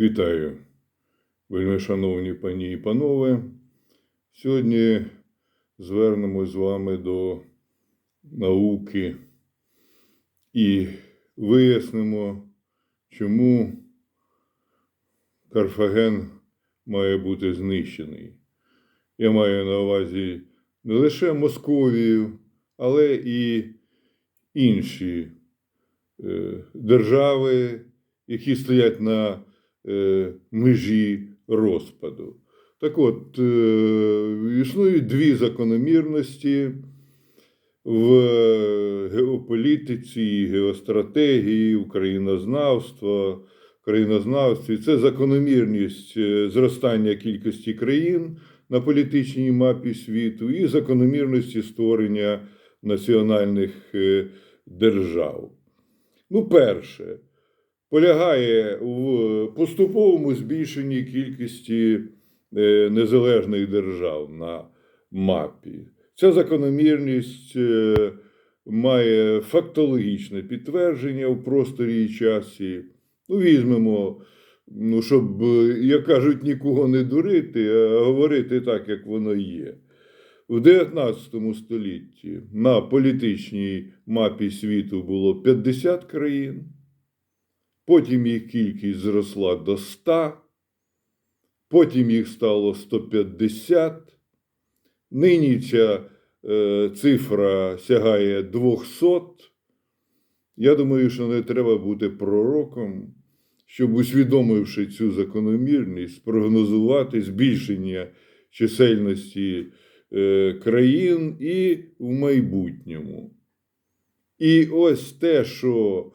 Вітаю, вельми шановні пані і панове. Сьогодні звернемось з вами до науки і вияснимо, чому Карфаген має бути знищений. Я маю на увазі не лише Московію, але і інші е, держави, які стоять на межі розпаду. Так от, е, існують дві закономірності в геополітиці, геостратегії, українознавства, країнознавстві. Це закономірність е, зростання кількості країн на політичній мапі світу і закономірності створення національних е, держав. Ну, перше, полягає в поступовому збільшенні кількості е, незалежних держав на мапі. Ця закономірність е, має фактологічне підтвердження в просторі і часі. Ну, візьмемо, ну, щоб, е, як кажуть, нікого не дурити, а говорити так, як воно є. В 19 столітті на політичній мапі світу було 50 країн, потім їх кількість зросла до 100, потім їх стало 150. Нині ця е, цифра сягає 200. Я думаю, що не треба бути пророком, щоб, усвідомивши цю закономірність, спрогнозувати збільшення чисельності е, країн і в майбутньому. І ось те, що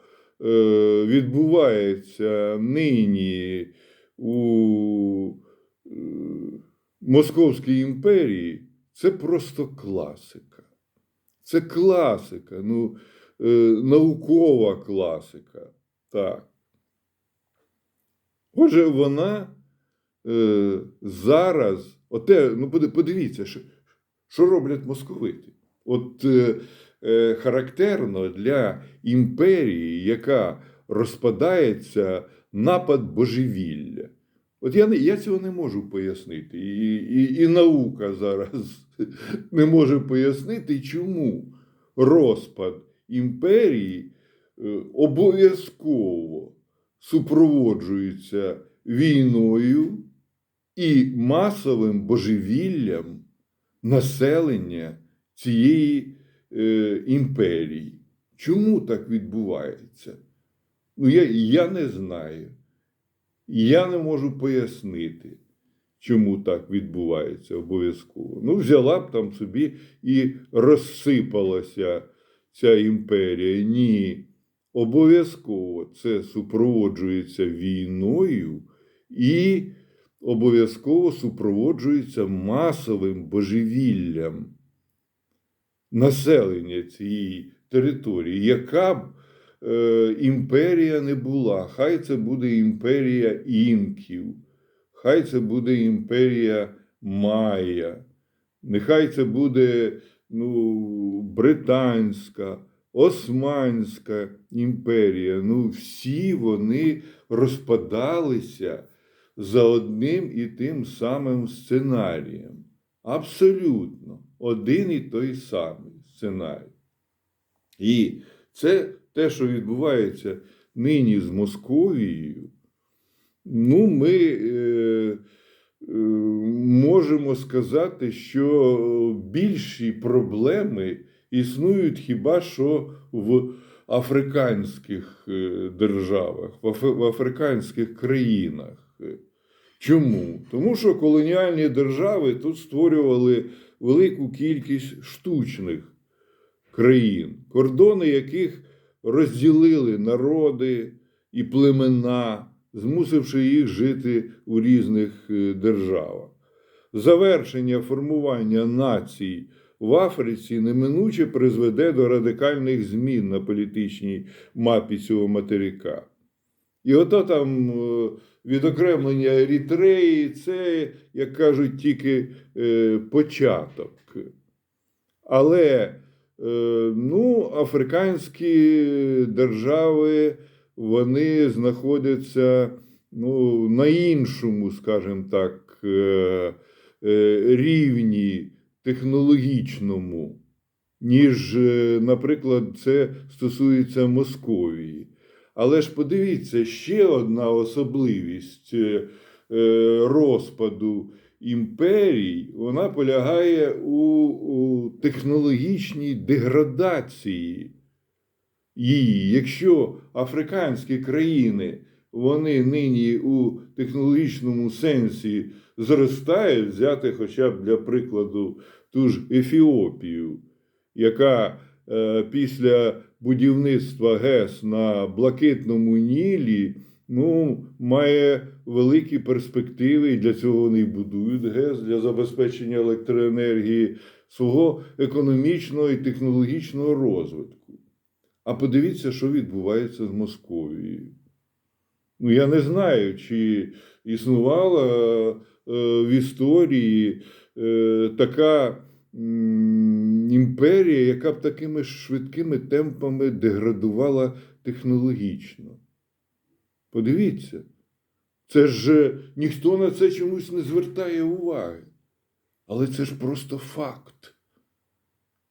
відбувається нині у е, Московській імперії, це просто класика. Це класика, ну, е, наукова класика. Так. Отже, вона е, зараз, оте, ну подивіться, що, що роблять московити. От е, е, характерно для імперії, яка розпадається напад божевілля. От я, я цього не можу пояснити. І, і, і наука зараз не може пояснити, чому розпад імперії е, обов'язково супроводжується війною і масовим божевіллям населення цієї е, імперії. Чому так відбувається? Ну, я, я не знаю. Я не можу пояснити, чому так відбувається обов'язково. Ну, взяла б там собі і розсипалася ця імперія. Ні. Обов'язково це супроводжується війною і обов'язково супроводжується масовим божевіллям населення цієї території, яка б е, імперія не була. Хай це буде імперія інків, хай це буде імперія Майя, нехай це буде ну, британська. Османська імперія, ну всі вони розпадалися за одним і тим самим сценарієм. Абсолютно один і той самий сценарій. І це те, що відбувається нині з Московією, ну, ми е, е, можемо сказати, що більші проблеми існують хіба що в африканських е, державах, в аф- в африканських країнах. Чому? Тому що колоніальні держави тут створювали велику кількість штучних країн, кордони яких розділили народи і племена, змусивши їх жити у різних е, державах. Завершення формування націй в Африці неминуче призведе до радикальних змін на політичній мапі цього материка. І ото там е, відокремлення Ерітреї це, як кажуть, тільки е, початок. Але е, ну, африканські держави вони знаходяться ну, на іншому, скажімо так, е, е, рівні технологічному, ніж, е, наприклад, це стосується Московії. Але ж подивіться, ще одна особливість е, е, розпаду імперій, вона полягає у, у технологічній деградації її. Якщо африканські країни вони нині у технологічному сенсі зростають, взяти хоча б для прикладу ту ж Ефіопію, яка е, після будівництва ГЕС на Блакитному Нілі ну, має великі перспективи, і для цього вони і будують ГЕС для забезпечення електроенергії свого економічного і технологічного розвитку. А подивіться, що відбувається з Московією. Ну, я не знаю, чи існувала е, в історії е, така м, імперія, яка б такими швидкими темпами деградувала технологічно. Подивіться, це ж е, ніхто на це чомусь не звертає уваги. Але це ж просто факт.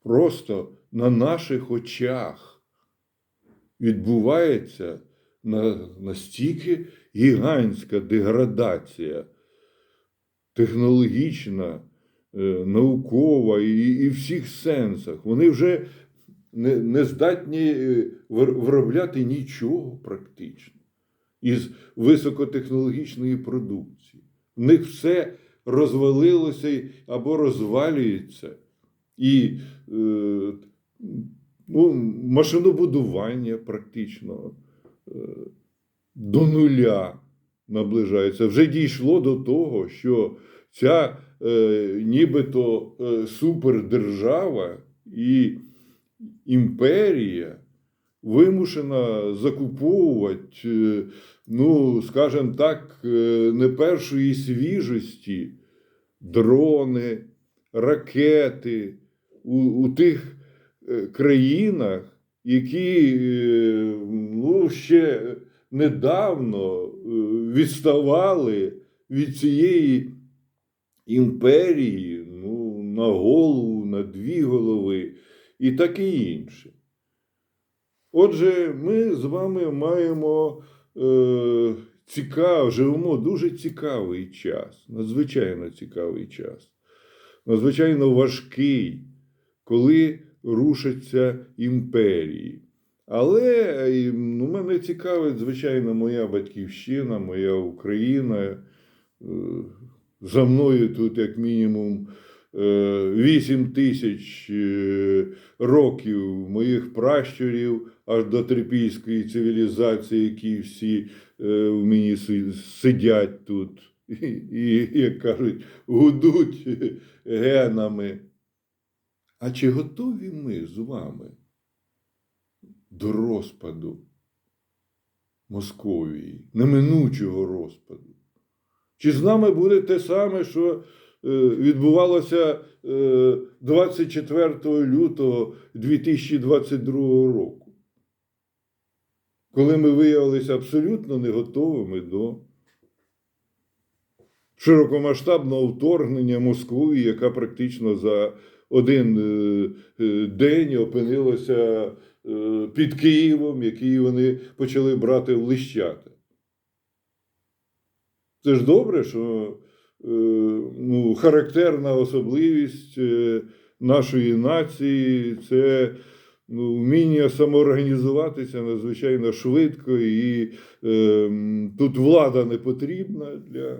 Просто на наших очах відбувається на, настільки гігантська деградація, технологічна, наукова і, і в всіх сенсах. Вони вже не, не здатні е, виробляти нічого практично із високотехнологічної продукції. В них все розвалилося або розвалюється. І е, ну, машинобудування практично е, до нуля наближається. Вже дійшло до того, що ця е, нібито е, супердержава і імперія вимушена закуповувати, е, ну, скажімо так, е, не першої свіжості дрони, ракети у, у тих е, країнах, які е, ну, ще недавно е, відставали від цієї імперії ну, на голову, на дві голови і таке інше. Отже, ми з вами маємо е, цікав, живемо дуже цікавий час, надзвичайно цікавий час, надзвичайно важкий, коли рушаться імперії. Але е, ну, мене цікавить, звичайно, моя батьківщина, моя Україна. Е, За мною тут, як мінімум, 8 тисяч е, років моїх пращурів аж до трипільської цивілізації, які всі е, в мені сидять тут і, як кажуть, гудуть генами. А чи готові ми з вами до розпаду Московії, неминучого розпаду? Чи з нами буде те саме, що е, відбувалося е, 24 лютого 2022 року, коли ми виявилися абсолютно не готовими до широкомасштабного вторгнення Москви, яка практично за один е, е, день опинилася е, під Києвом, який вони почали брати в лищата. Це ж добре, що е, ну, характерна особливість е, нашої нації це ну, вміння самоорганізуватися надзвичайно швидко, і е, тут влада не потрібна для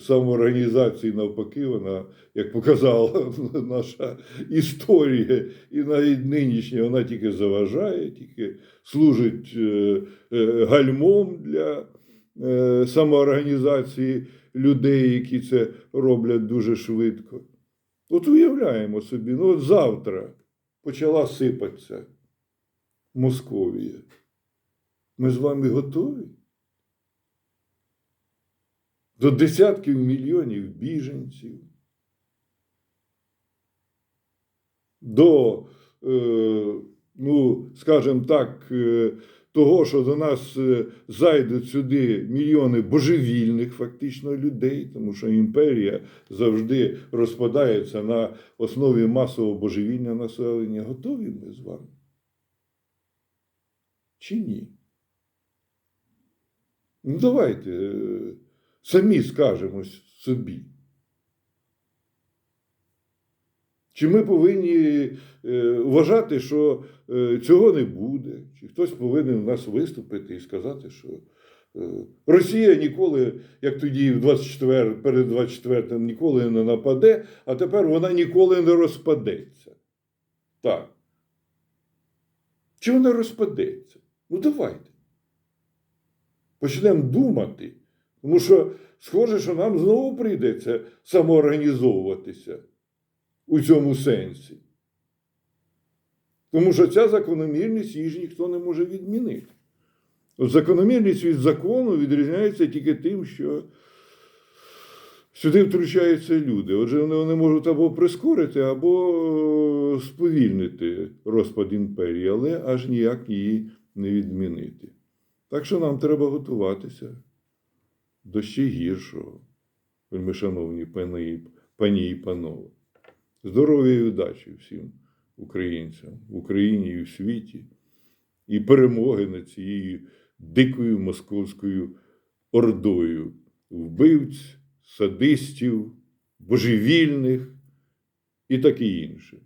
самоорганізації, навпаки, вона, як показала наша історія, і навіть нинішня, вона тільки заважає, тільки служить е, гальмом для самоорганізації людей, які це роблять дуже швидко. От уявляємо собі, ну от завтра почала сипатися Московія. Ми з вами готові? До десятків мільйонів біженців, до, е, ну, скажімо так, е, того, що до нас е, зайдуть сюди мільйони божевільних фактично людей, тому що імперія завжди розпадається на основі масового божевільня населення. Готові ми з вами? Чи ні? Ну, давайте е, самі скажемо собі. Чи ми повинні е, вважати, що е, цього не буде? Чи хтось повинен у нас виступити і сказати, що е, Росія ніколи, як тоді в 24, перед 24-м, ніколи не нападе, а тепер вона ніколи не розпадеться. Так. Чи вона розпадеться? Ну давайте. Почнемо думати. Тому що схоже, що нам знову прийдеться самоорганізовуватися у цьому сенсі. Тому що ця закономірність її ніхто не може відмінити. От закономірність від закону відрізняється тільки тим, що сюди втручаються люди. Отже, вони, можуть або прискорити, або сповільнити розпад імперії, але аж ніяк її не відмінити. Так що нам треба готуватися до ще гіршого, вельми шановні пани, пані і панове. Здоров'я і удачі всім українцям в Україні і в світі, і перемоги над цією дикою московською ордою вбивць, садистів, божевільних і таке інше.